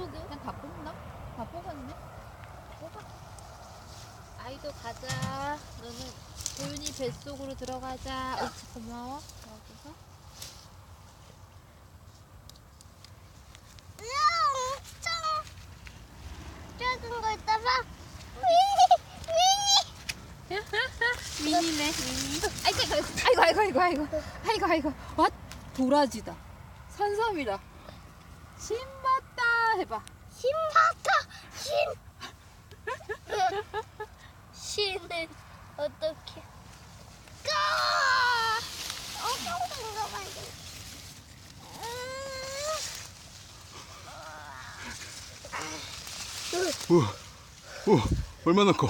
그러게. 그냥 다 뽑나? 다 뽑았네? 뽑아. 아이도 가자. 너는 도윤이 뱃속으로 들어가자. 옳지, 고마워. 여기서. 엄청 작은 거 있다가 미니 미니네, 미니. 아이고, 아이고, 아이고, 아이고, 아이고, 아이고, 아이고. 와, 도라지다. 산삼이다. 신봤다 해봐. 신바타 신 신은 어떻게? 까 엄청 큰거 말고 우와, 우와, 얼마나 커?